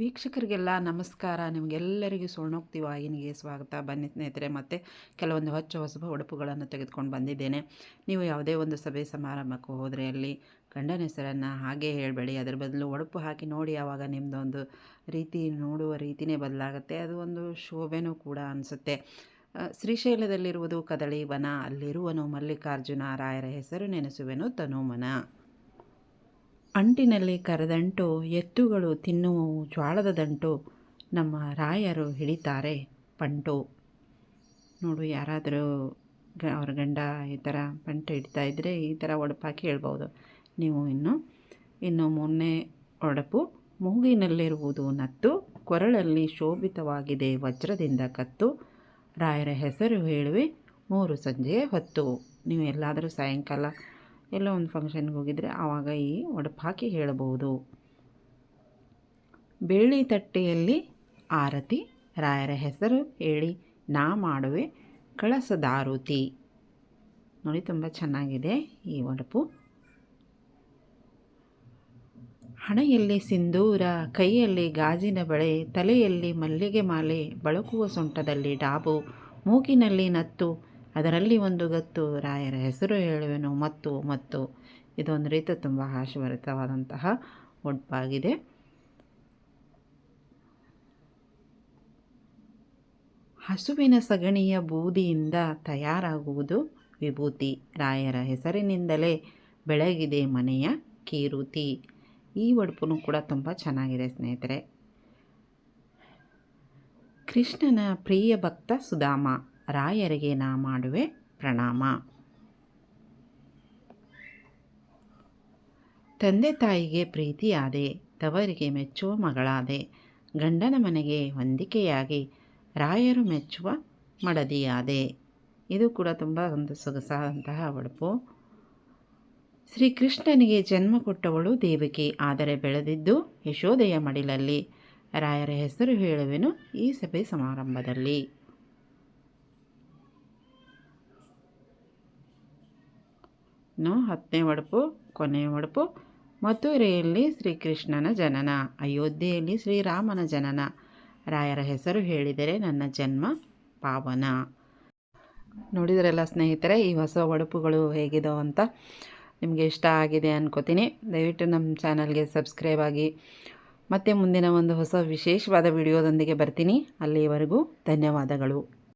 ವೀಕ್ಷಕರಿಗೆಲ್ಲ ನಮಸ್ಕಾರ. ನಿಮಗೆಲ್ಲರಿಗೂ ಸುವರ್ಣೋಕ್ತಿ ವಾಹಿನಿಗೆ ಸ್ವಾಗತ. ಬನ್ನಿ ಸ್ನೇಹಿತರೆ, ಮತ್ತು ಕೆಲವೊಂದು ಹೊಚ್ಚ ಹೊಸಬ ಉಡುಪುಗಳನ್ನು ತೆಗೆದುಕೊಂಡು ಬಂದಿದ್ದೇನೆ. ನೀವು ಯಾವುದೇ ಒಂದು ಸಭೆ ಸಮಾರಂಭಕ್ಕೆ ಹೋದರೆ ಅಲ್ಲಿ ಗಂಡನ ಹೆಸರನ್ನು ಹಾಗೆ ಹೇಳಬೇಡಿ. ಅದರ ಬದಲು ಉಡುಪು ಹಾಕಿ ನೋಡಿ ಆವಾಗ ನಿಮ್ಮದೊಂದು ರೀತಿ ನೋಡುವ ರೀತಿಯೇ ಬದಲಾಗುತ್ತೆ. ಅದು ಒಂದು ಶೋಭೆನೂ ಕೂಡ ಅನಿಸುತ್ತೆ. ಶ್ರೀಶೈಲದಲ್ಲಿರುವುದು ಕದಳಿ ವನ, ಅಲ್ಲಿರುವನು ಮಲ್ಲಿಕಾರ್ಜುನ, ರಾಯರ ಹೆಸರು ನೆನೆಸುವೆನು ತನುಮನ. ಅಂಟಿನಲ್ಲಿ ಕರೆದಂಟು, ಎತ್ತುಗಳು ತಿನ್ನುವು ಜ್ವಾಳದ ದಂಟು, ನಮ್ಮ ರಾಯರು ಹಿಡಿತಾರೆ ಪಂಟು. ನೋಡು, ಯಾರಾದರೂ ಗ, ಅವ್ರ ಗಂಡ ಈ ಥರ ಪಂಟು ಹಿಡಿತಾ ಇದ್ದರೆ ಈ ಥರ ಒಡಪಾಕಿ ಹೇಳ್ಬೋದು ನೀವು ಇನ್ನು ಇನ್ನು ಮೊನ್ನೆ ಒಡಪು ಮೂಗಿನಲ್ಲಿರುವುದು ನತ್ತು, ಕೊರಳಲ್ಲಿ ಶೋಭಿತವಾಗಿದೆ ವಜ್ರದಿಂದ ಕತ್ತು. ರಾಯರ ಹೆಸರು ಹೇಳುವೆ, ಮೂರು ಸಂಜೆ ಹೊತ್ತು. ನೀವು ಎಲ್ಲಾದರೂ ಸಾಯಂಕಾಲ ಎಲ್ಲೋ ಒಂದು ಫಂಕ್ಷನ್ಗೆ ಹೋಗಿದ್ರೆ ಆವಾಗ ಈ ಒಡಪು ಹಾಕಿ ಹೇಳಬಹುದು. ಬೆಳ್ಳಿ ತಟ್ಟೆಯಲ್ಲಿ ಆರತಿ, ರಾಯರ ಹೆಸರು ಹೇಳಿ, ನಾ ಮಾಡುವೆ ಕಳಸದಾರುತಿ. ನೋಡಿ ತುಂಬ ಚೆನ್ನಾಗಿದೆ ಈ ಒಡಪು. ಹಣೆಯಲ್ಲಿ ಸಿಂಧೂರ, ಕೈಯಲ್ಲಿ ಗಾಜಿನ ಬಳೆ, ತಲೆಯಲ್ಲಿ ಮಲ್ಲಿಗೆ ಮಾಲೆ, ಬಳಕುವ ಸೊಂಟದಲ್ಲಿ ಡಾಬು, ಮೂಗಿನಲ್ಲಿ ನತ್ತು ಅದರಲ್ಲಿ ಒಂದು ಗತ್ತು ರಾಯರ ಹೆಸರು ಹೇಳುವೆನು. ಮತ್ತು ಮತ್ತು. ಇದೊಂದು ರೀತಿ ತುಂಬ ಹಾಸ್ಯಭರಿತವಾದಂತಹ ಒಡ್ಪಾಗಿದೆ ಹಸುವಿನ ಸಗಣಿಯ ಬೂದಿಯಿಂದ ತಯಾರಾಗುವುದು ವಿಭೂತಿ. ರಾಯರ ಹೆಸರಿನಿಂದಲೇ ಬೆಳಗಿದೆ ಮನೆಯ ಕೀರುತಿ. ಈ ಒಡಪು ಕೂಡ ತುಂಬ ಚೆನ್ನಾಗಿದೆ ಸ್ನೇಹಿತರೆ. ಕೃಷ್ಣನ ಪ್ರಿಯ ಭಕ್ತ ಸುಧಾಮ. ರಾಯರಿಗೆ ನಾ ಮಾಡುವೆ ಪ್ರಣಾಮ. ತಂದೆ ತಾಯಿಗೆ ಪ್ರೀತಿಯಾದೆ, ತವರಿಗೆ ಮೆಚ್ಚುವ ಮಗಳಾದೆ, ಗಂಡನ ಮನೆಗೆ ಹೊಂದಿಕೆಯಾಗಿ ರಾಯರು ಮೆಚ್ಚುವ ಮಡದಿಯಾದೆ. ಇದು ಕೂಡ ತುಂಬ ಒಂದು ಸೊಗಸಾದಂತಹ ಒಡಪು. ಶ್ರೀಕೃಷ್ಣನಿಗೆ ಜನ್ಮ ಕೊಟ್ಟವಳು ದೇವಕಿ, ಆದರೆ ಬೆಳೆದಿದ್ದು ಯಶೋದೆಯ ಮಡಿಲಲ್ಲಿ. ರಾಯರ ಹೆಸರು ಹೇಳುವೆನು ಈ ಸಭೆ ಸಮಾರಂಭದಲ್ಲಿ. ಇನ್ನು ಹತ್ತನೇ ಒಡಪು, ಕೊನೆಯ ಒಡಪು, ಮಥುರೆಯಲ್ಲಿ ಶ್ರೀಕೃಷ್ಣನ ಜನನ, ಅಯೋಧ್ಯೆಯಲ್ಲಿ ಶ್ರೀರಾಮನ ಜನನ. ರಾಯರ ಹೆಸರು ಹೇಳಿದರೆ ನನ್ನ ಜನ್ಮ ಪಾವನ. ನೋಡಿದರೆಲ್ಲ ಸ್ನೇಹಿತರೆ, ಈ ಹೊಸ ಒಡಪುಗಳು ಹೇಗಿದೋ ಅಂತ ನಿಮಗೆ ಇಷ್ಟ ಆಗಿದೆ ಅನ್ಕೋತೀನಿ. ದಯವಿಟ್ಟು ನಮ್ಮ ಚಾನಲ್ಗೆ ಸಬ್ಸ್ಕ್ರೈಬ್ ಆಗಿ. ಮತ್ತೆ ಮುಂದಿನ ಒಂದು ಹೊಸ ವಿಶೇಷವಾದ ವಿಡಿಯೋದೊಂದಿಗೆ ಬರ್ತೀನಿ. ಅಲ್ಲಿಯವರೆಗೂ ಧನ್ಯವಾದಗಳು.